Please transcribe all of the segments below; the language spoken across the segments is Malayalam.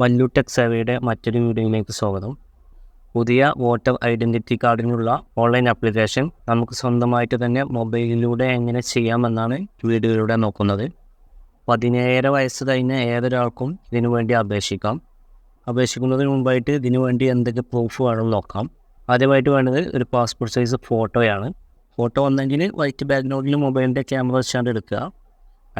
വല്ലു ടെക് സേവയുടെ മറ്റൊരു വീഡിയോയിലേക്ക് സ്വാഗതം. പുതിയ വോട്ടർ ഐഡന്റിറ്റി കാർഡിനുള്ള ഓൺലൈൻ ആപ്ലിക്കേഷൻ നമുക്ക് സ്വന്തമായിട്ട് തന്നെ മൊബൈലിലൂടെ എങ്ങനെ ചെയ്യാമെന്നാണ് വീഡിയോയിലൂടെ നോക്കുന്നത്. പതിനേഴര വയസ്സ് കഴിഞ്ഞ ഏതൊരാൾക്കും ഇതിനു വേണ്ടി അപേക്ഷിക്കാം. അപേക്ഷിക്കുന്നതിന് മുമ്പായിട്ട് ഇതിനു വേണ്ടി എന്തൊക്കെ പ്രൂഫ് വേണമെന്ന് നോക്കാം. ആദ്യമായിട്ട് വേണ്ടത് ഒരു പാസ്പോർട്ട് സൈസ് ഫോട്ടോയാണ്. ഫോട്ടോ വന്നെങ്കിൽ വൈറ്റ് ബാക്ക്ഗ്രൗണ്ടിൽ മൊബൈലിന്റെ ക്യാമറ വെച്ചാണ്ട് എടുക്കുക.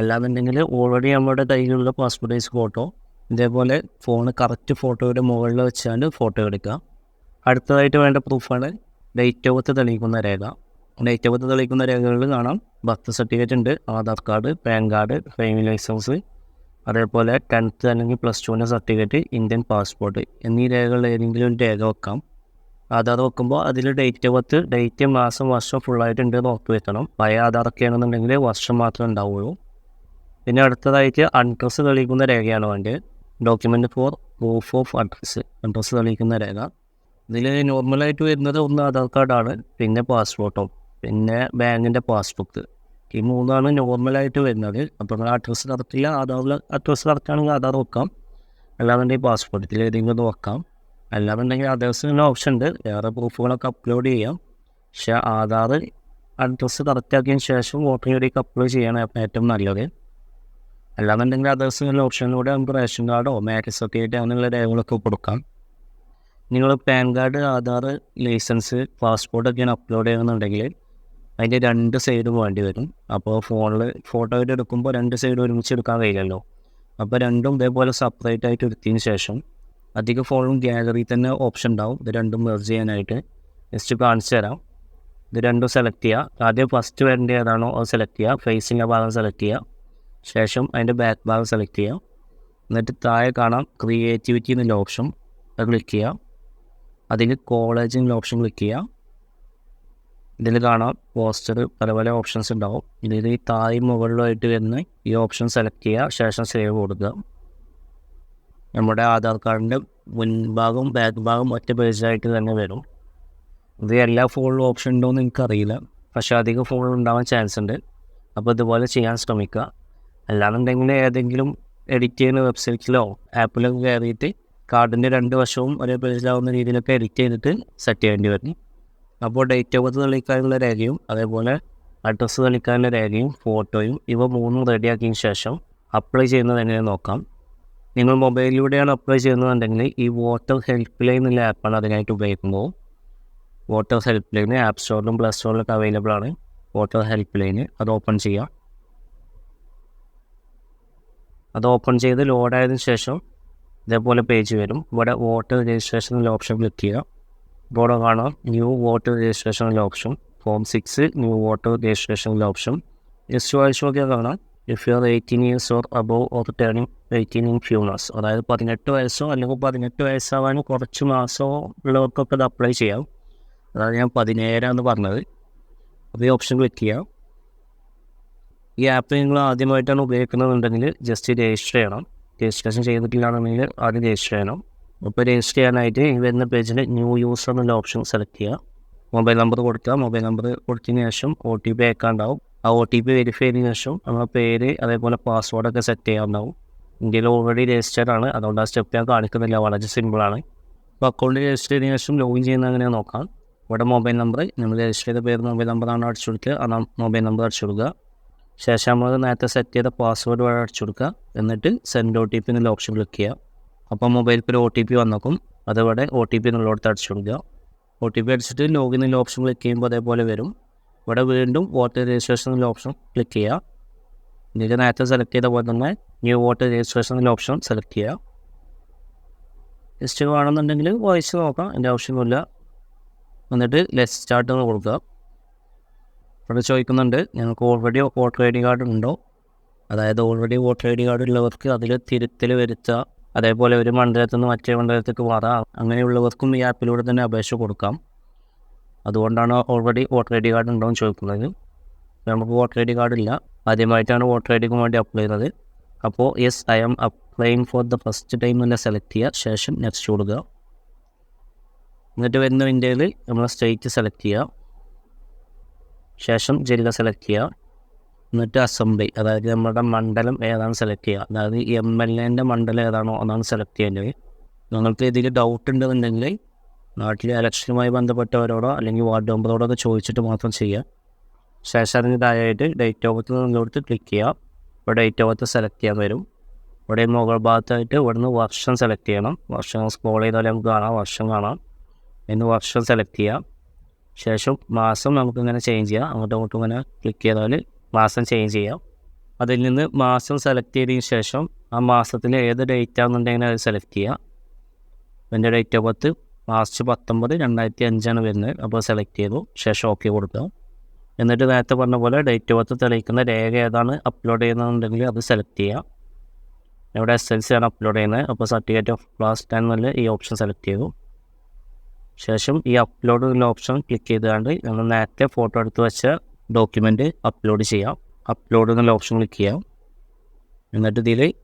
അല്ലാന്നുണ്ടെങ്കിൽ ഓൾറെഡി നമ്മുടെ കയ്യിലുള്ള പാസ്പോർട്ട് സൈസ് ഫോട്ടോ ഇതേപോലെ ഫോൺ കറക്റ്റ് ഫോട്ടോയുടെ മുകളിൽ വെച്ചാണ്ട് ഫോട്ടോ എടുക്കുക. അടുത്തതായിട്ട് വേണ്ട പ്രൂഫാണ് ഡേറ്റ് ഓഫ് ബർത്ത് തെളിയിക്കുന്ന രേഖ. ഡേറ്റ് ഓഫ് ബർത്ത് തെളിയിക്കുന്ന രേഖകളിൽ കാണാം. ബർത്ത് സർട്ടിഫിക്കറ്റ് ഉണ്ട് Aadhaar card PAN card driving licence അതേപോലെ ടെൻത്ത് അല്ലെങ്കിൽ പ്ലസ് ടുവിന്റെ സർട്ടിഫിക്കറ്റ് ഇന്ത്യൻ പാസ്പോർട്ട് എന്നീ രേഖകളിൽ ഏതെങ്കിലും ഒരു രേഖ വെക്കാം. ആധാർ വെക്കുമ്പോൾ അതിൽ ഡേറ്റ് ബർത്ത് ഡേറ്റ് മാസം വർഷം ഫുള്ളായിട്ട് ഉണ്ട് എന്ന് ഉറപ്പ് വെക്കണം പഴയ ആധാറൊക്കെ ആണെന്നുണ്ടെങ്കിൽ വർഷം മാത്രമേ ഉണ്ടാവുള്ളൂ. പിന്നെ അടുത്തതായിട്ട് അഡ്രസ്സ് തെളിയിക്കുന്ന രേഖയാണ് വേണ്ടത്. Document for proof of address address തെളിയിക്കുന്ന രേഖ. ഇതിൽ നോർമലായിട്ട് വരുന്നത് ഒന്ന് ആധാർ കാർഡാണ് പിന്നെ പാസ്പോർട്ടും പിന്നെ ബാങ്കിന്റെ പാസ്ബുക്ക് ഈ മൂന്നാണ് നോർമലായിട്ട് വരുന്നത്. അപ്പോൾ നിങ്ങൾ അഡ്രസ്സ് കറക്റ്റില്ല ആധാറിൽ അഡ്രസ്സ് കറക്റ്റാണെങ്കിൽ ആധാർ വെക്കാം. അല്ലാന്നുണ്ടെങ്കിൽ പാസ്പോർട്ടിൽ ഏതെങ്കിലും ഒന്ന് വെക്കാം. അല്ലാന്നുണ്ടെങ്കിൽ അഡ്രസ്സിന് ഓപ്ഷൻ ഉണ്ട്. വേറെ പ്രൂഫുകളൊക്കെ അപ്ലോഡ് ചെയ്യാം. പക്ഷേ ആധാർ അഡ്രസ്സ് കറക്റ്റാക്കിയതിന് ശേഷം വോട്ടർ ഐ ഡിക്ക് അപ്ലോഡ് ചെയ്യണം ഏറ്റവും നല്ലത്. അല്ലാന്നുണ്ടെങ്കിൽ അതേഴ്സിനുള്ള ഓപ്ഷനിലൂടെ നമുക്ക് റേഷൻ കാർഡോ മാരേജ് സർട്ടിഫിക്കറ്റ് അങ്ങനെയുള്ള രേഖകളൊക്കെ കൊടുക്കാം. നിങ്ങൾ പാൻ കാർഡ് ആധാർ ലൈസൻസ് പാസ്പോർട്ടൊക്കെയാണ് അപ്ലോഡ് ചെയ്യുന്നുണ്ടെങ്കിൽ അതിന്റെ രണ്ട് സൈഡും വേണ്ടി വരും. അപ്പോൾ ഫോണിൽ ഫോട്ടോ ആയിട്ട് എടുക്കുമ്പോൾ രണ്ട് സൈഡ് ഒരുമിച്ച് എടുക്കാൻ കഴിയില്ലല്ലോ. അപ്പോൾ രണ്ടും ഇതേപോലെ സെപ്പറേറ്റ് ആയിട്ട് എടുത്തതിന് ശേഷം അധിക ഫോണും ഗ്യാലറിയിൽ തന്നെ ഓപ്ഷൻ ഉണ്ടാവും. ഇത് രണ്ടും മെർജ് ചെയ്യാനായിട്ട്. ജസ്റ്റ് കാണിച്ചു തരാം. ഇത് രണ്ടും സെലക്ട് ചെയ്യുക. ആദ്യം ഫസ്റ്റ് വരേണ്ട ഏതാണോ അത് സെലക്ട് ചെയ്യുക. ഫേസിന്റെ ഭാഗം സെലക്ട് ചെയ്യുക. ശേഷം അതിന്റെ ബാക്ക് ഭാഗം സെലക്ട് ചെയ്യാം. എന്നിട്ട് താഴെ കാണാം ക്രിയേറ്റിവിറ്റി എന്നുള്ള ഓപ്ഷൻ ക്ലിക്ക് ചെയ്യാം. അതിൽ കോളേജ് എന്നുള്ള ഓപ്ഷൻ ക്ലിക്ക് ചെയ്യാം. ഇതിൽ കാണാം പോസ്റ്റർ പല പല ഓപ്ഷൻസ് ഉണ്ടാവും. ഇതിൽ ഈ താഴെ മുകളിലായിട്ട് വരുന്ന ഈ ഓപ്ഷൻ സെലക്ട് ചെയ്യുക. ശേഷം സേവ് കൊടുക്കുക. നമ്മുടെ ആധാർ കാർഡിന്റെ മുൻഭാഗവും ബാക്ക് ഭാഗം ഒറ്റ പേജായിട്ട് തന്നെ വരും. ഇത് എല്ലാ ഫോണിലും ഓപ്ഷൻ ഉണ്ടോ എന്ന് എനിക്കറിയില്ല. പക്ഷേ അധികം ഫോണിൽ ഉണ്ടാവാൻ ചാൻസ് ഉണ്ട്. അപ്പോൾ ഇതുപോലെ ചെയ്യാൻ ശ്രമിക്കുക. അല്ലാന്നുണ്ടെങ്കിൽ ഏതെങ്കിലും എഡിറ്റ് ചെയ്യുന്ന വെബ്സൈറ്റിലോ ആപ്പിലോ കയറിയിട്ട് കാർഡിന്റെ രണ്ട് വശവും ഒരേ പേജിലാവുന്ന രീതിയിലൊക്കെ എഡിറ്റ് ചെയ്തിട്ട് സെറ്റ് ചെയ്യേണ്ടി വരും. അപ്പോൾ ഡേറ്റ് ഓഫ് ബർത്ത് തെളിയിക്കാനുള്ള രേഖയും അതേപോലെ അഡ്രസ്സ് തെളിയിക്കാനുള്ള രേഖയും ഫോട്ടോയും ഇവ മൂന്നും റെഡിയാക്കിയതിന് ശേഷം അപ്ലൈ ചെയ്യുന്നത് എങ്ങനെ നോക്കാം. നിങ്ങൾ മൊബൈലിലൂടെയാണ് അപ്ലൈ ചെയ്യുന്നതെന്നുണ്ടെങ്കിൽ ഈ വോട്ടർ ഹെൽപ്പ് ലൈൻ എന്നുള്ള ആപ്പാണ് അതിനായിട്ട് ഉപയോഗിക്കുന്നത്. വോട്ടർ ഹെൽപ്പ് ലൈൻ ആപ്പ് സ്റ്റോറിലും പ്ലേ സ്റ്റോറിലൊക്കെ അവൈലബിൾ ആണ്. വോട്ടർ ഹെൽപ്പ് ലൈന് അത് ഓപ്പൺ ചെയ്യാം അത് ഓപ്പൺ ചെയ്ത് ലോഡ് ആയതിനു ശേഷം ഇതേപോലെ പേജ് വരും. ഇവിടെ വോട്ടർ രജിസ്ട്രേഷൻ ഓപ്ഷൻ ക്ലിക്ക് ചെയ്യുക. ഇവിടെ കാണാം. New voter registration option form six new voter registration എന്നുള്ള ഓപ്ഷൻ വായിച്ച് നോക്കിയാൽ കാണാം. If you are eighteen years or above or turning eighteen in few months അതായത് പതിനെട്ട് വയസ്സോ അല്ലെങ്കിൽ പതിനെട്ട് വയസ്സാവാനും കുറച്ച് മാസമോ ഉള്ളവർക്കൊക്കെ ഇത് അപ്ലൈ ചെയ്യാം. അതാണ് ഞാൻ പതിനേഴാന്ന് പറഞ്ഞത്. അപ്പോൾ ഈ ഓപ്ഷൻ ക്ലിക്ക് ചെയ്യാം. ഈ ആപ്പ് നിങ്ങൾ ആദ്യമായിട്ടാണ് ഉപയോഗിക്കുന്നതെന്നുണ്ടെങ്കിൽ ജസ്റ്റ് രജിസ്റ്റർ ചെയ്യണം. രജിസ്ട്രേഷൻ ചെയ്തിട്ടില്ലാന്നുണ്ടെങ്കിൽ ആദ്യം രജിസ്റ്റർ ചെയ്യണം. അപ്പോൾ രജിസ്റ്റർ ചെയ്യാനായിട്ട് ഈ വരുന്ന പേജിൽ ന്യൂ യൂസർ എന്നുള്ള ഓപ്ഷൻ സെലക്ട് ചെയ്യുക. മൊബൈൽ നമ്പർ കൊടുക്കുക. മൊബൈൽ നമ്പർ കൊടുത്തതിന് ശേഷം ഒ ടി പി അയക്കാണ്ടാവും ആ ഒ ടി പി വെരിഫൈ ചെയ്തതിന് ശേഷം നമ്മുടെ പേര് അതേപോലെ പാസ്വേഡൊക്കെ സെറ്റ് ചെയ്യാവുന്നതാവും ഇന്ത്യയിൽ ഓൾറെഡി രജിസ്റ്റർ ആണ്. അതുകൊണ്ട് ആ സ്റ്റെപ്പ് ഞാൻ കാണിക്കുന്നില്ല. വളരെ സിമ്പിളാണ് അപ്പോൾ അക്കൗണ്ട് രജിസ്റ്റർ ചെയ്തതിന് ശേഷം ലോഗിൻ ചെയ്യുന്ന അങ്ങനെ നോക്കാം. ഇവിടെ മൊബൈൽ നമ്പർ നമ്മൾ രജിസ്റ്റർ ചെയ്ത പേര് മൊബൈൽ നമ്പറാണ് അടിച്ചു കൊടുക്കുക. ആ മൊബൈൽ നമ്പർ അടിച്ചു കൊടുക്കുക. ശേഷം നമ്മൾ നേരത്തെ സെറ്റ് ചെയ്ത പാസ്വേഡ് വഴി അടിച്ചു കൊടുക്കുക. എന്നിട്ട് സെൻഡ് ഒ ടി പി എന്നുള്ള ഓപ്ഷൻ ക്ലിക്ക് ചെയ്യുക. അപ്പോൾ മൊബൈൽ ഒരു ഒ ടി പി വന്നേക്കും. അതവിടെ ഒ ടി പി എന്നുള്ളടത്ത് അടിച്ചു കൊടുക്കുക. ഒ ടി പി അടിച്ചിട്ട് ലോഗിൻ എന്നുള്ള ഓപ്ഷൻ ക്ലിക്ക് ചെയ്യുമ്പോൾ അതേപോലെ വരും. ഇവിടെ വീണ്ടും വോട്ടർ രജിസ്ട്രേഷൻ എന്നുള്ള ഓപ്ഷൻ ക്ലിക്ക് ചെയ്യുക. എന്നിട്ട് നേരത്തെ സെലക്ട് ചെയ്ത പോലെ തന്നെ ന്യൂ വോട്ടർ രജിസ്ട്രേഷൻ എന്നുള്ള ഓപ്ഷൻ സെലക്ട് ചെയ്യുക. ലിസ്റ്റ് വേണമെന്നുണ്ടെങ്കിൽ വായിച്ച് നോക്കാം. എന്റെ ആവശ്യമൊന്നുമില്ല. എന്നിട്ട് ലെസ് സ്റ്റാർട്ട് കൊടുക്കുക. ഇവിടെ ചോദിക്കുന്നുണ്ട് ഞങ്ങൾക്ക് already voter I D card ഉണ്ടോ? അതായത് already voter I D card ഉള്ളവർക്ക് അതിൽ തിരുത്തൽ വരുത്തുക അതേപോലെ ഒരു മണ്ഡലത്തിൽ നിന്ന് മറ്റേ മണ്ഡലത്തേക്ക് മാറാം അങ്ങനെയുള്ളവർക്കും ഈ ആപ്പിലൂടെ തന്നെ അപേക്ഷ കൊടുക്കാം. അതുകൊണ്ടാണ് already voter I D card ഉണ്ടോ എന്ന് ചോദിക്കുന്നത്. നമുക്ക് വോട്ടർ ഐ ഡി കാർഡ് ഇല്ല. ആദ്യമായിട്ടാണ് വോട്ടർ ഐ ഡിക്ക് വേണ്ടി അപ്ലൈ ചെയ്തത് അപ്പോൾ yes I am applying for the first time തന്നെ സെലക്ട് ചെയ്യുക ശേഷം നെക്സ്റ്റ് കൊടുക്കുക. എന്നിട്ട് വരുന്ന ഇന്ത്യയിൽ നമ്മൾ സ്റ്റേറ്റ് സെലക്ട് ചെയ്യുക ശേഷം ജില്ല സെലക്ട് ചെയ്യുക. എന്നിട്ട് അസംബ്ലി അതായത് നമ്മുടെ മണ്ഡലം ഏതാണ് സെലക്ട് ചെയ്യുക. അതായത് എം എൽ എന്റെ മണ്ഡലം ഏതാണോ അതാണ് സെലക്ട് ചെയ്യേണ്ടത്. നിങ്ങൾക്ക് ഇതിൽ ഡൗട്ട് ഉണ്ടെന്നുണ്ടെങ്കിൽ നാട്ടിലെ ഇലക്ഷനുമായി ബന്ധപ്പെട്ടവരോടോ അല്ലെങ്കിൽ വാർഡ് മെമ്പറോടോ ചോദിച്ചിട്ട് മാത്രം ചെയ്യുക. ശേഷം അതിന് ഡേറ്റ് ഓഫ് ബർത്ത് നിങ്ങളെടുത്ത് ക്ലിക്ക് ചെയ്യുക. ഇപ്പോൾ ഡേറ്റ് ഓഫ് ബർത്ത് സെലക്ട് ചെയ്യാൻ വരും. ഇവിടെ മുകൾ ഭാഗത്തായിട്ട് ഇവിടുന്ന് വർഷം സെലക്ട് ചെയ്യണം. വർഷം സ്ക്രോൾ ചെയ്താൽ നമുക്ക് കാണാം വർഷം കാണാം. ഇന്ന് വർഷം സെലക്ട് ചെയ്യാം ശേഷം മാസം നമുക്ക് ഇങ്ങനെ ചേഞ്ച് ചെയ്യാം. അങ്ങോട്ടും ഇങ്ങോട്ടും ഇങ്ങനെ ക്ലിക്ക് ചെയ്താൽ മാസം ചേഞ്ച് ചെയ്യാം. അതിൽ നിന്ന് മാസം സെലക്ട് ചെയ്തതിന് ശേഷം ആ മാസത്തിൽ ഏത് ഡേറ്റ് ആണെന്നുണ്ടെങ്കിൽ അത് സെലക്ട് ചെയ്യാം. എന്റെ ഡേറ്റ് ഓഫ് ബർത്ത് മാർച്ച് പത്തൊമ്പത് രണ്ടായിരത്തി അഞ്ചാണ് വരുന്നത്. അപ്പോൾ സെലക്ട് ചെയ്തു. ശേഷം ഓക്കെ കൊടുക്കുക എന്നിട്ട് നേരത്തെ പറഞ്ഞ പോലെ ഡേറ്റ് ഓഫ് ബർത്ത് തെളിയിക്കുന്ന രേഖ ഏതാണ് അപ്ലോഡ് ചെയ്യുന്നതെന്നുണ്ടെങ്കിൽ അത് സെലക്ട് ചെയ്യാം. ഇവിടെ എസ് എൽ സി ആണ് അപ്ലോഡ് ചെയ്യുന്നത്. അപ്പോൾ സർട്ടിഫിക്കറ്റ് ഓഫ് ക്ലാസ് ടെൻ എന്നുള്ള ഈ ഓപ്ഷൻ സെലക്ട് ചെയ്തു. ശേഷം ഈ അപ്ലോഡ് എന്നുള്ള ഓപ്ഷൻ ക്ലിക്ക് ചെയ്തുകൊണ്ട് നമ്മൾ നേരത്തെ ഫോട്ടോ എടുത്ത് വെച്ച ഡോക്യുമെന്റ് അപ്ലോഡ് ചെയ്യാം. അപ്ലോഡ് എന്നുള്ള ഓപ്ഷൻ ക്ലിക്ക് ചെയ്യാം. എന്നിട്ട് ഇതിൽ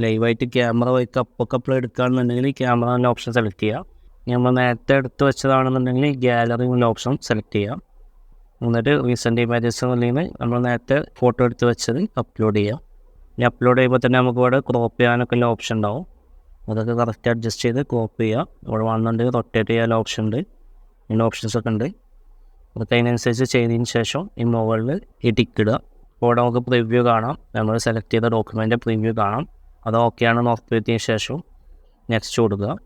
ലൈവായിട്ട് ക്യാമറ വയ്ക്ക് അപ്പൊക്കെ അപ്ലോഡ് എടുക്കുകയാണെന്നുണ്ടെങ്കിൽ ക്യാമറ എന്നുള്ള ഓപ്ഷൻ സെലക്ട് ചെയ്യാം. നമ്മൾ നേരത്തെ എടുത്ത് വെച്ചതാണെന്നുണ്ടെങ്കിൽ ഗാലറി എന്നുള്ള ഓപ്ഷൻ സെലക്ട് ചെയ്യാം. എന്നിട്ട് റീസെന്റ് ഇമേജസ് എന്നുണ്ടെങ്കിൽ നമ്മൾ നേരത്തെ ഫോട്ടോ എടുത്ത് വെച്ചത് അപ്ലോഡ് ചെയ്യാം. ഇനി അപ്ലോഡ് ചെയ്യുമ്പോൾ തന്നെ നമുക്ക് ഇവിടെ ക്രോപ്പ് ചെയ്യാനൊക്കെ ഉള്ള ഓപ്ഷൻ ഉണ്ടാവും. അതൊക്കെ കറക്റ്റ് അഡ്ജസ്റ്റ് ചെയ്ത് കോപ്പ് ചെയ്യുക. ഇവിടെ വന്നിട്ടുണ്ടെങ്കിൽ റൊട്ടേറ്റ് ചെയ്യാനുള്ള ഓപ്ഷൻ ഉണ്ട്. ഇങ്ങനെ ഓപ്ഷൻസ് ഒക്കെ ഉണ്ട്. അതൊക്കെ അതിനനുസരിച്ച് ചെയ്തതിന് ശേഷം ഈ മുകളിൽ ഈ ടിക്ക് ഇടുക. അപ്പോൾ ഇവിടെ നമുക്ക് പ്രിവ്യൂ കാണാം. നമ്മൾ സെലക്ട് ചെയ്ത ഡോക്യുമെന്റ് പ്രിവ്യൂ കാണാം. അത് ഓക്കെ ആണെന്ന് ഉറപ്പുവരുത്തിയതിന് ശേഷം നെക്സ്റ്റ് കൊടുക്കുക.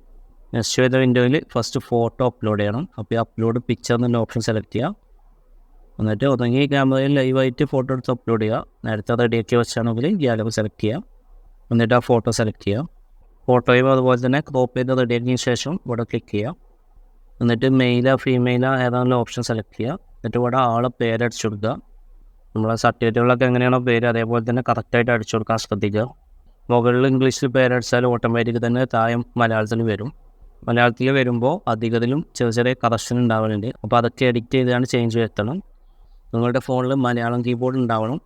നെക്സ്റ്റ് ചെയ്ത വിൻഡോയിൽ ഫസ്റ്റ് ഫോട്ടോ അപ്ലോഡ് ചെയ്യണം. അപ്പോൾ ഈ അപ്ലോഡ് പിക്ചർ എന്നുള്ള ഓപ്ഷൻ സെലക്ട് ചെയ്യുക. എന്നിട്ട് ഒന്നെങ്കിൽ ക്യാമറയിൽ ലൈവായിട്ട് ഫോട്ടോ എടുത്ത് അപ്ലോഡ് ചെയ്യുക. നേരത്തെ റെഡിയാക്കി വെച്ചാണെങ്കിൽ ഗ്യാലറി സെലക്ട് ചെയ്യുക. എന്നിട്ട് ആ ഫോട്ടോ സെലക്ട് ചെയ്യാം ഫോട്ടോയും അതുപോലെ തന്നെ ക്രോപ്പ് ചെയ്ത് റെഡിയാക്കിയ ശേഷം ഇവിടെ ക്ലിക്ക് ചെയ്യുക. എന്നിട്ട് മെയിലാ ഫീമെയിലാ ഏതാണെങ്കിലും ഓപ്ഷൻ സെലക്ട് ചെയ്യുക. എന്നിട്ട് ഇവിടെ ആളെ പേര് അടിച്ചു കൊടുക്കുക. നമ്മളെ സർട്ടിഫിക്കറ്റുകളൊക്കെ എങ്ങനെയാണോ പേര് അതേപോലെ തന്നെ കറക്റ്റായിട്ട് അടിച്ചു കൊടുക്കാൻ ശ്രദ്ധിക്കുക. മുകളിൽ ഇംഗ്ലീഷിൽ പേരടിച്ചാൽ ഓട്ടോമാറ്റിക് തന്നെ താഴെ മലയാളത്തിൽ വരും. മലയാളത്തിൽ വരുമ്പോൾ അധികത്തിലും ചെറിയ ചെറിയ കറക്ഷൻ ഉണ്ടാവലുണ്ട്. അപ്പോൾ അതൊക്കെ എഡിറ്റ് ചെയ്താണ് ചേഞ്ച് വരുത്തണം. നിങ്ങളുടെ ഫോണിൽ മലയാളം കീബോർഡ് ഉണ്ടാവണം.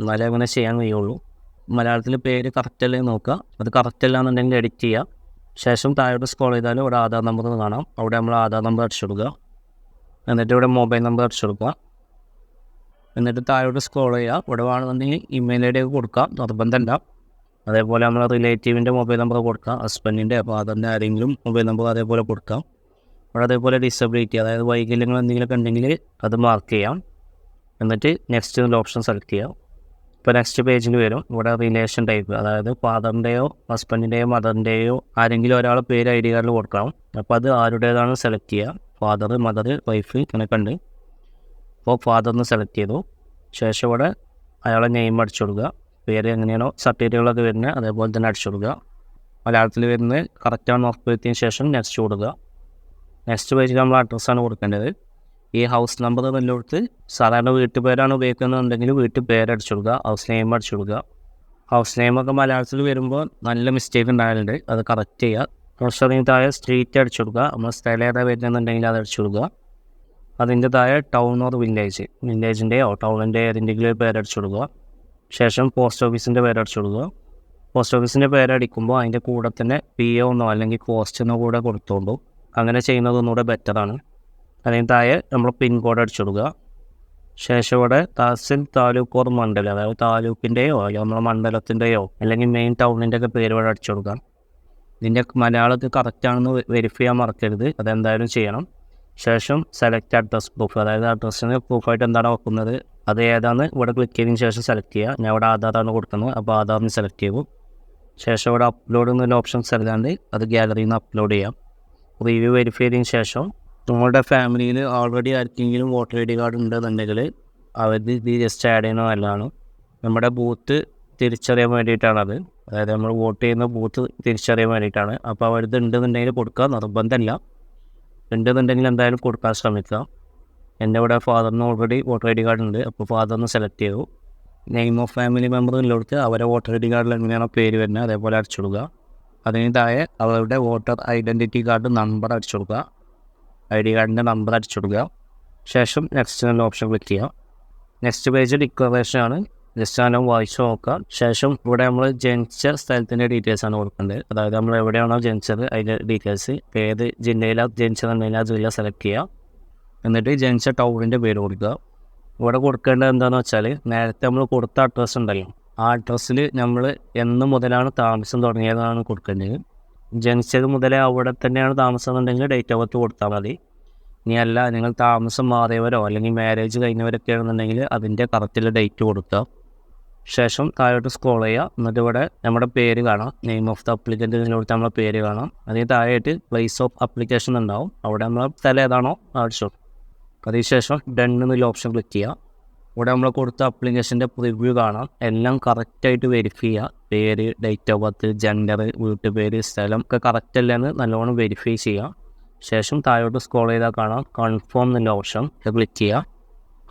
എന്നാലേ അങ്ങനെ ചെയ്യാൻ കഴിയുള്ളൂ. മലയാളത്തിൽ പേര് കറക്റ്റ് അല്ലേ നോക്കുക. അത് കറക്റ്റ് അല്ല എന്നുണ്ടെങ്കിൽ എഡിറ്റ് ചെയ്യുക. ശേഷം താഴോട്ട് സ്ക്രോൾ ചെയ്താൽ ഇവിടെ ആധാർ നമ്പർ കാണാം. അവിടെ നമ്മൾ ആധാർ നമ്പർ അടിച്ചു കൊടുക്കുക. എന്നിട്ട് ഇവിടെ മൊബൈൽ നമ്പർ അടിച്ചു കൊടുക്കുക. എന്നിട്ട് താഴോട്ട് സ്ക്രോൾ ചെയ്യുക. ഇവിടെ വേണമെന്നുണ്ടെങ്കിൽ ഇമെയിൽ ഐ ഡി ഒക്കെ കൊടുക്കാം. നിർബന്ധമല്ല. അതേപോലെ നമ്മൾ റിലേറ്റീവിന്റെ മൊബൈൽ നമ്പർ കൊടുക്കാം. ഹസ്ബൻഡിന്റെ അതിന്റെ ആരെങ്കിലും മൊബൈൽ നമ്പർ അതേപോലെ കൊടുക്കാം. ഇവിടെ അതേപോലെ ഡിസബിലിറ്റി അതായത് വൈകല്യങ്ങൾ എന്തെങ്കിലുമൊക്കെ ഉണ്ടെങ്കിൽ അത് മാർക്ക് ചെയ്യാം. എന്നിട്ട് നെക്സ്റ്റ് ഓപ്ഷൻ സെലക്ട് ചെയ്യാം. ഇപ്പോൾ നെക്സ്റ്റ് പേജിൽ വരും. ഇവിടെ റിലേഷൻ ടൈപ്പ് അതായത് ഫാദറിന്റെയോ ഹസ്ബൻഡിന്റെയോ മദറിന്റെയോ ആരെങ്കിലും ഒരാൾ പേര് ഐ ഡി കാർഡിൽ കൊടുക്കണം. അപ്പോൾ അത് ആരുടേതാണ് സെലക്ട് ചെയ്യുക ഫാദർ മദർ വൈഫ് ഇങ്ങനെയൊക്കെ ഉണ്ട്. അപ്പോൾ ഫാദറിന് സെലക്ട് ചെയ്തു. ശേഷം ഇവിടെ അയാളെ നെയിം അടിച്ചു കൊടുക്കുക. പേര് എങ്ങനെയാണോ സർട്ടിഫിക്കറ്റുകളൊക്കെ വരുന്നത് അതേപോലെ തന്നെ അടിച്ചു കൊടുക്കുക. മലയാളത്തിൽ വരുന്നത് കറക്റ്റാണെന്ന് ഉറപ്പുവരുത്തിയതിന് ശേഷം നെക്സ്റ്റ് കൊടുക്കുക. നെക്സ്റ്റ് പേജിൽ നമ്മൾ അഡ്രസ്സാണ് കൊടുക്കേണ്ടത്. ഈ ഹൗസ് നമ്പർ എന്നുള്ളടത്ത് സാധാരണ വീട്ടുപേരാണ് ഉപയോഗിക്കുന്നതെന്നുണ്ടെങ്കിൽ വീട്ടു പേരടിച്ചു കൊടുക്കുക ഹൗസ് നെയിം അടിച്ചു കൊടുക്കുക ഹൗസ് നെയിമൊക്കെ മലയാളത്തിൽ വരുമ്പോൾ നല്ല മിസ്റ്റേക്ക് ഉണ്ടായാലുണ്ട് അത് കറക്റ്റ് ചെയ്യുക. കുറച്ചധികം താഴെ സ്ട്രീറ്റ് അടിച്ചു കൊടുക്കുക നമ്മൾ സ്ഥലം ഏതാ വരുന്നതെന്നുണ്ടെങ്കിൽ അത് അടിച്ചു കൊടുക്കുക അതിന്റെ താഴെ ടൗൺ ഓർ വില്ലേജ് വില്ലേജിന്റെയോ ടൗണിന്റെ ഏതെങ്കിലും പേരടിച്ചു കൊടുക്കുക ശേഷം പോസ്റ്റ് ഓഫീസിന്റെ പേരടിച്ചു കൊടുക്കുക പോസ്റ്റ് ഓഫീസിന്റെ പേരടിക്കുമ്പോൾ അതിന്റെ കൂടെ തന്നെ പി ഒന്നോ അല്ലെങ്കിൽ പോസ്റ്റ് എന്നോ കൂടെ കൊടുത്തോണ്ടു അങ്ങനെ ചെയ്യുന്നത് ഒന്നുകൂടെ ബെറ്ററാണ് അതിന് താഴെ നമ്മൾ പിൻ കോഡ് അടിച്ചു കൊടുക്കുക. ശേഷം ഇവിടെ തഹസിൽ താലൂക്ക് ഓർ മണ്ഡലം അതായത് താലൂക്കിന്റെയോ അല്ലെങ്കിൽ നമ്മുടെ മണ്ഡലത്തിന്റെയോ അല്ലെങ്കിൽ മെയിൻ ടൗണിന്റെ ഒക്കെ പേര് ഇവിടെ അടിച്ചു കൊടുക്കാം ഇതിന്റെ മലയാളത്തിൽ കറക്റ്റ് ആണെന്ന് വെരിഫൈ ചെയ്യാൻ മറക്കരുത്. അതെന്തായാലും ചെയ്യണം. ശേഷം സെലക്ട് അഡ്രസ് പ്രൂഫ് അതായത് അഡ്രസ്സിന് പ്രൂഫായിട്ട് എന്താണ് വെക്കുന്നത്? അത് ഏതാണ് ഇവിടെ ക്ലിക്ക് ചെയ്തതിന് ശേഷം സെലക്ട് ചെയ്യുക. ഞാൻ ഇവിടെ ആധാറാണ് കൊടുക്കുന്നത് അപ്പോൾ ആധാറിന് സെലക്ട് ചെയ്യും. ശേഷം ഇവിടെ അപ്ലോഡ് എന്നൊരു ഓപ്ഷൻ സെലക്ട് അത് ഗാലറിയിൽ നിന്ന് അപ്ലോഡ് ചെയ്യാം. റിവ്യൂ വെരിഫൈ ചെയ്തതിന് ശേഷം നിങ്ങളുടെ ഫാമിലിയിൽ ഓൾറെഡി ആർക്കെങ്കിലും വോട്ടർ ഐ ഡി കാർഡ് ഉണ്ടെന്നുണ്ടെങ്കിൽ അവർ ഇത് ജസ്റ്റ് ആഡ് ചെയ്യണോ നല്ലതാണ്. നമ്മുടെ ബൂത്ത് തിരിച്ചറിയാൻ വേണ്ടിയിട്ടാണത്. അതായത് നമ്മൾ വോട്ട് ചെയ്യുന്ന ബൂത്ത് തിരിച്ചറിയാൻ വേണ്ടിയിട്ടാണ്. അപ്പോൾ അവരത് ഉണ്ടെന്നുണ്ടെങ്കിൽ കൊടുക്കുക. നിർബന്ധമല്ല. ഉണ്ടെന്നുണ്ടെങ്കിൽ എന്തായാലും കൊടുക്കാൻ ശ്രമിക്കുക. എന്റെ ഇവിടെ ഫാദറിന് already voter I D card ഉണ്ട്. അപ്പോൾ ഫാദറിന് സെലക്ട് ചെയ്തു. നെയിം ഓഫ് ഫാമിലി മെമ്പർ കൊടുത്ത് അവരെ വോട്ടർ ഐ ഡി കാർഡിൽ എങ്ങനെയാണോ പേര് വരുന്നത് അതേപോലെ അടിച്ചു കൊടുക്കുക. അതിന് താഴെ അവരുടെ വോട്ടർ ഐഡന്റിറ്റി കാർഡ് നമ്പർ അടിച്ചു കൊടുക്കുക. ഐ ഡി കാർഡിന്റെ നമ്പർ അടിച്ചു കൊടുക്കുക. ശേഷം നെക്സ്റ്റ് എന്നുള്ള ഓപ്ഷൻ ക്ലിക്ക് ചെയ്യുക. നെക്സ്റ്റ് പേജ് ഡിക്ലറേഷൻ ആണ്. ജസ്റ്റ് ഞാൻ വായിച്ച് നോക്കുക. ശേഷം ഇവിടെ നമ്മൾ ജനിച്ച സ്ഥലത്തിന്റെ ഡീറ്റെയിൽസ് ആണ് കൊടുക്കേണ്ടത്. അതായത് നമ്മൾ എവിടെയാണോ ജനിച്ചത് അതിന്റെ ഡീറ്റെയിൽസ് ഏത് ജില്ലയിലാണ് ജനിച്ചതെന്നുണ്ടെങ്കിൽ ആ ജില്ല സെലക്ട് ചെയ്യുക. എന്നിട്ട് ജനിച്ച ടൗണിന്റെ പേര് കൊടുക്കുക. ഇവിടെ കൊടുക്കേണ്ടത് എന്താണെന്ന് വെച്ചാൽ നേരത്തെ നമ്മൾ കൊടുത്ത അഡ്രസ്സ് ഉണ്ടല്ലോ. ആ അഡ്രസ്സിൽ നമ്മൾ എന്ന് മുതലാണ് താമസം തുടങ്ങിയതാണ് കൊടുക്കേണ്ടത്. ജനിച്ചത് മുതലേ അവിടെ തന്നെയാണ് താമസം എന്നുണ്ടെങ്കിൽ ഡേറ്റ് ഓഫ് ബർത്ത് കൊടുത്താൽ മതി. ഇനി അല്ല നിങ്ങൾ താമസം മാറിയവരോ അല്ലെങ്കിൽ മാരേജ് കഴിഞ്ഞവരൊക്കെ ആണെന്നുണ്ടെങ്കിൽ അതിന്റെ കറക്റ്റിൽ ഡേറ്റ് കൊടുക്കുക. ശേഷം താഴോട്ട് സ്ക്രോൾ ചെയ്യുക. എന്നിട്ട് ഇവിടെ നമ്മുടെ പേര് കാണാം. നെയിം ഓഫ് ദ അപ്ലിക്കന്റ് കൊടുത്ത് നമ്മളെ പേര് കാണാം. അതിന് താഴെയായിട്ട് പ്ലേസ് ഓഫ് അപ്ലിക്കേഷൻ ഉണ്ടാവും. അവിടെ നമ്മളെ സ്ഥലം ഏതാണോ ആവശ്യം അതിനുശേഷം ഡൺ എന്നുള്ള ഓപ്ഷൻ ക്ലിക്ക് ചെയ്യുക. ഇവിടെ നമ്മൾ കൊടുത്ത അപ്ലിക്കേഷന്റെ പ്രിവ്യൂ കാണാം. എല്ലാം കറക്റ്റായിട്ട് വെരിഫൈ ചെയ്യുക പേര് ഡേറ്റ് ഓഫ് ബർത്ത് ജെൻഡർ വീട്ടുപേര് സ്ഥലം ഒക്കെ കറക്റ്റ് അല്ലെന്ന് നല്ലോണം വെരിഫൈ ചെയ്യുക ശേഷം താഴോട്ട് സ്ക്രോൾ ചെയ്താൽ കാണാം. കൺഫേം എന്നുള്ള ഓപ്ഷൻ ക്ലിക്ക് ചെയ്യുക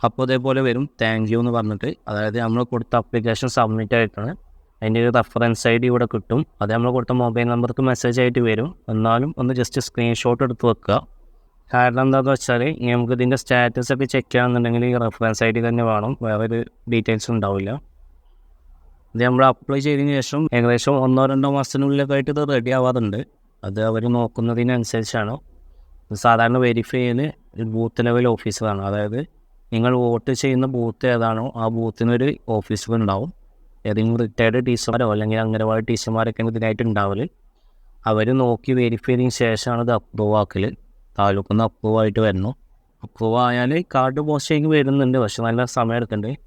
അപ്പോൾ ഇതേപോലെ വരും. താങ്ക് യു എന്ന് പറഞ്ഞിട്ട്. അതായത് നമ്മൾ കൊടുത്ത അപ്ലിക്കേഷൻ സബ്മിറ്റ് ആയിട്ടാണ്. അതിന്റെ ഒരു റെഫറൻസ് ഐ ഡി ഇവിടെ കിട്ടും. അത് നമ്മൾ കൊടുത്ത മൊബൈൽ നമ്പർക്ക് മെസ്സേജ് ആയിട്ട് വരും. എന്നാലും ഒന്ന് ജസ്റ്റ് സ്ക്രീൻഷോട്ട് എടുത്ത് വെക്കുക. കാരണം എന്താണെന്ന് വെച്ചാൽ നമുക്ക് ഇതിന്റെ സ്റ്റാറ്റസ് ഒക്കെ ചെക്ക് ചെയ്യാന്നുണ്ടെങ്കിൽ ഈ റെഫറൻസ് ഐ ഡി തന്നെ വേണം. വേറെ ഒരു ഡീറ്റെയിൽസ് ഉണ്ടാവില്ല. ഇത് നമ്മൾ അപ്ലൈ ചെയ്തതിന് ശേഷം ഏകദേശം ഒന്നോ രണ്ടോ മാസത്തിനുള്ളിലൊക്കെ ആയിട്ട് ഇത് റെഡി ആവാറുണ്ട്. അത് അവർ നോക്കുന്നതിനനുസരിച്ചാണ്. സാധാരണ വെരിഫൈ ചെയ്യുന്ന ബൂത്ത് ലെവൽ ഓഫീസറാണ് അതായത് നിങ്ങൾ വോട്ട് ചെയ്യുന്ന ബൂത്ത് ഏതാണോ ആ ബൂത്തിനൊരു ഓഫീസർ ഉണ്ടാവും. ഏതെങ്കിലും റിട്ടയർഡ് ടീച്ചർമാരോ അല്ലെങ്കിൽ അംഗനവാടി ടീച്ചർമാരൊക്കെ ഇതിനായിട്ട് ഉണ്ടാവൽ അവർ നോക്കി വെരിഫൈ ചെയ്തതിന് ശേഷമാണ് ഇത് അപ്രൂവ് ആക്കൽ താലൂക്കിൽ നിന്ന് അപ്രൂവ് ആയിട്ട് വരുന്നു. അപ്രൂവ് ആയാൽ കാർഡ് പോസ്റ്റിലേക്ക് വരുന്നുണ്ട്. പക്ഷെ നല്ല സമയം എടുക്കുന്നുണ്ട്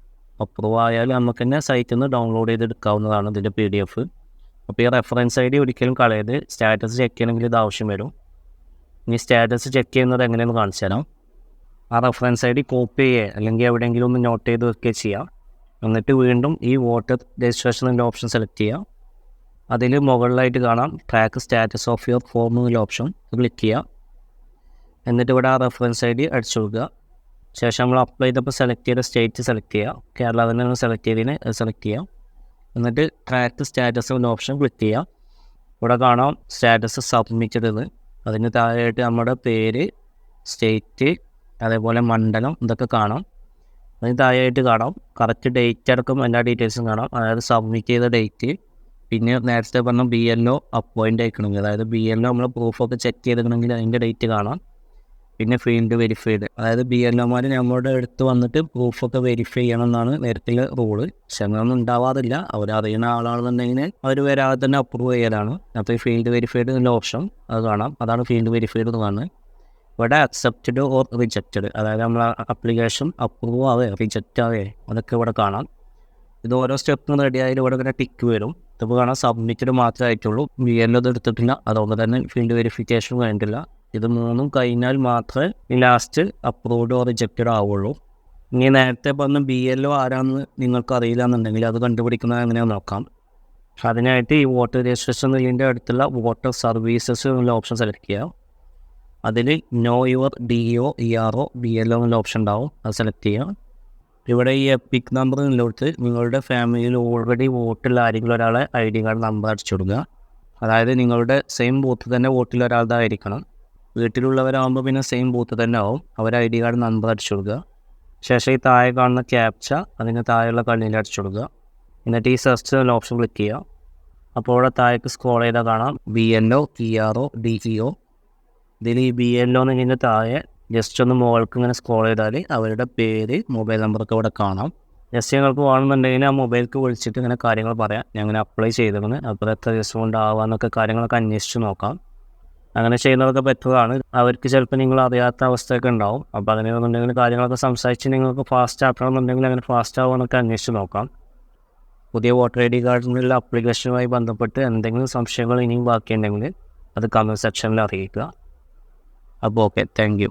അപ്രൂവ് ആയാൽ നമുക്ക് തന്നെ സൈറ്റിൽ നിന്ന് ഡൗൺലോഡ് ചെയ്തെടുക്കാവുന്നതാണ് ഇതിന്റെ പി ഡി എഫ് അപ്പോൾ ഈ റെഫറൻസ് ഐ ഡി ഒരിക്കലും കളയത് സ്റ്റാറ്റസ് ചെക്ക് ചെയ്യണമെങ്കിൽ ഇത് ആവശ്യം വരും. ഇനി സ്റ്റാറ്റസ് ചെക്ക് ചെയ്യുന്നത് എങ്ങനെയെന്ന് കാണിച്ചു തരാം. ആ റെഫറൻസ് ഐ ഡി കോപ്പി ചെയ്യുക അല്ലെങ്കിൽ എവിടെയെങ്കിലും ഒന്ന് നോട്ട് ചെയ്ത് വെക്കുക ചെയ്യാം. എന്നിട്ട് വീണ്ടും ഈ വോട്ടർ രജിസ്ട്രേഷൻ എന്ന ഓപ്ഷൻ സെലക്ട് ചെയ്യാം അതിൽ മുകളിലായിട്ട് കാണാം track status of your form എന്നുള്ള ഓപ്ഷൻ ക്ലിക്ക് ചെയ്യുക. എന്നിട്ട് ഇവിടെ ആ റെഫറൻസ് ഐ ഡി അടിച്ചു കൊടുക്കുക. ശേഷം നമ്മൾ അപ്ലൈ ചെയ്തപ്പോൾ സെലക്ട് ചെയ്ത സ്റ്റേറ്റ് സെലക്ട് ചെയ്യുക. കേരള തന്നെ നമ്മൾ സെലക്ട് ചെയ്തതിന് സെലക്ട് ചെയ്യാം എന്നിട്ട് ട്രാക്ക് സ്റ്റാറ്റസ് എന്ന ഓപ്ഷൻ ക്ലിക്ക് ചെയ്യുക. ഇവിടെ കാണാം സ്റ്റാറ്റസ് സബ്മിറ്റഡ് എന്ന് അതിന് താഴെയായിട്ട് നമ്മുടെ പേര് സ്റ്റേറ്റ് അതേപോലെ മണ്ഡലം ഇതൊക്കെ കാണാം. അതിന് താഴെയായിട്ട് കാണാം. കറക്റ്റ് ഡേറ്റ് അടക്കം എല്ലാ ഡീറ്റെയിൽസും കാണാം. അതായത് സബ്മിറ്റ് ചെയ്ത ഡേറ്റ് പിന്നെ നേരത്തെ പറഞ്ഞ ബി എൽ ഒ അപ്പോയിന്റ് ആയിക്കണമെങ്കിൽ. അതായത് ബി എൽ ഒ നമ്മൾ പ്രൂഫൊക്കെ ചെക്ക് ചെയ്തിട്ടുണ്ടെങ്കിൽ അതിന്റെ ഡേറ്റ് കാണാം. പിന്നെ ഫീൽഡ് വെരിഫൈഡ് അതായത് ബി എൽ ഒമാർ നമ്മുടെ അടുത്ത് വന്നിട്ട് പ്രൂഫൊക്കെ വെരിഫൈ ചെയ്യണം എന്നാണ് നേരത്തെ റൂൾ പക്ഷെ അങ്ങനെയൊന്നും ഉണ്ടാവാതില്ല അവർ അറിയുന്ന ആളാണെന്നുണ്ടെങ്കിൽ അവർ വരാതെ തന്നെ അപ്രൂവ് ചെയ്യലാണ്. അപ്പോൾ ഈ ഫീൽഡ് വെരിഫൈഡ് എന്നുള്ള ഓപ്ഷൻ അത് കാണാം. അതാണ് ഫീൽഡ് വെരിഫൈഡ് എന്ന് കാണുന്നത്. ഇവിടെ അക്സെപ്റ്റഡ് ഓർ റിജക്റ്റഡ് അതായത് നമ്മളെ അപ്ലിക്കേഷൻ അപ്രൂവ് ആവേ റിജക്റ്റ് ആവേ അതൊക്കെ ഇവിടെ കാണാം. ഇത് ഓരോ സ്റ്റെപ്പിനും റെഡി ആയാലും ഇവിടെ ഇങ്ങനെ ടിക്ക് വരും. ഇതിപ്പോൾ കാണാൻ സബ്മിറ്റഡ് മാത്രമേ ആയിട്ടുള്ളൂ ബി എൽ ഇത് എടുത്തിട്ടില്ല. അതുകൊണ്ട് തന്നെ ഫീൽഡ് വെരിഫിക്കേഷൻ വേണ്ടില്ല. ഇത് മൂന്നും കഴിഞ്ഞാൽ മാത്രമേ ഈ ലാസ്റ്റ് അപ്രൂവ്ഡ് ഓർ റിജക്റ്റഡ് ആവുള്ളൂ. ഇനി നേരത്തെ പറഞ്ഞ ബി എൽ ഒ ആരാണെന്ന് നിങ്ങൾക്ക് അറിയില്ല എന്നുണ്ടെങ്കിൽ അത് കണ്ടുപിടിക്കുന്നത് എങ്ങനെയാണെന്ന് നോക്കാം. അതിനായിട്ട് ഈ വോട്ടർ രജിസ്ട്രേഷൻ ഇതിന്റെ അടുത്തുള്ള വോട്ടർ സർവീസസ് എന്നുള്ള ഓപ്ഷൻ സെലക്ട് ചെയ്യുക അതിൽ know your D O E R O B L O എന്നുള്ള ഓപ്ഷൻ ഉണ്ടാവും. അത് സെലക്ട് ചെയ്യുക ഇവിടെ ഈ എപ്പിക് നമ്പർ എന്നുള്ളടത്ത് നിങ്ങളുടെ ഫാമിലിയിൽ ഓൾറെഡി വോട്ടുള്ള ആരെങ്കിലും ഒരാളെ ഐ ഡി കാർഡ് നമ്പർ അടിച്ചു കൊടുക്കുക. അതായത് നിങ്ങളുടെ സെയിം ബൂത്ത് തന്നെ വോട്ടിൽ ഒരാളുടെ ആയിരിക്കണം വീട്ടിലുള്ളവരാകുമ്പോൾ പിന്നെ സെയിം ബൂത്ത് തന്നെ ആവും. അവർ ഐ ഡി കാർഡ് നമ്പർ അടിച്ചു കൊടുക്കുക. ശേഷം ഈ താഴെ കാണുന്ന ക്യാപ്ച അതിന് താഴെയുള്ള കണ്ണിൽ അടിച്ചു കൊടുക്കുക. എന്നിട്ട് ഈ സെർച്ച് ഓപ്ഷൻ ക്ലിക്ക് ചെയ്യുക. അപ്പോൾ അവിടെ താഴേക്ക് സ്ക്രോൾ ചെയ്താൽ കാണാം. B N O E R O D E O ഇതിൽ ഈ ബി എൻ ഒ എന്നതിന്റെ താഴെ ജസ്റ്റ് ഒന്ന് മുകൾക്ക് ഇങ്ങനെ സ്ക്രോൾ ചെയ്താൽ അവരുടെ പേര് മൊബൈൽ നമ്പറൊക്കെ ഇവിടെ കാണാം. ജസ്റ്റ് ഞങ്ങൾക്ക് വേണമെന്നുണ്ടെങ്കിൽ ആ മൊബൈലിലേക്ക് വിളിച്ചിട്ട് ഇങ്ങനെ കാര്യങ്ങൾ പറയാം. ഞാൻ അങ്ങനെ അപ്ലൈ ചെയ്തിരുന്നു അപ്പോൾ എത്ര ദിവസം കൊണ്ടാവാന്നൊക്കെ കാര്യങ്ങളൊക്കെ അന്വേഷിച്ച് നോക്കാം. അങ്ങനെ ചെയ്യുന്നതൊക്കെ ബെറ്ററാണ് അവർക്ക് ചിലപ്പോൾ നിങ്ങൾ അറിയാത്ത അവസ്ഥയൊക്കെ ഉണ്ടാവും. അപ്പോൾ അങ്ങനെയാണെന്നുണ്ടെങ്കിൽ കാര്യങ്ങളൊക്കെ സംസാരിച്ച് നിങ്ങൾക്ക് ഫാസ്റ്റ് ആക്കണമെന്നുണ്ടെങ്കിൽ അങ്ങനെ ഫാസ്റ്റ് ആവുമെന്നൊക്കെ അന്വേഷിച്ച് നോക്കാം. പുതിയ വോട്ടർ ഐ ഡി കാർഡിനുള്ള അപ്ലിക്കേഷനുമായി ബന്ധപ്പെട്ട് എന്തെങ്കിലും സംശയങ്ങൾ ഇനിയും ബാക്കിയുണ്ടെങ്കിൽ അത് കമന്റ് സെക്ഷനിൽ അറിയിക്കുക. അപ്പോൾ ഓക്കെ താങ്ക്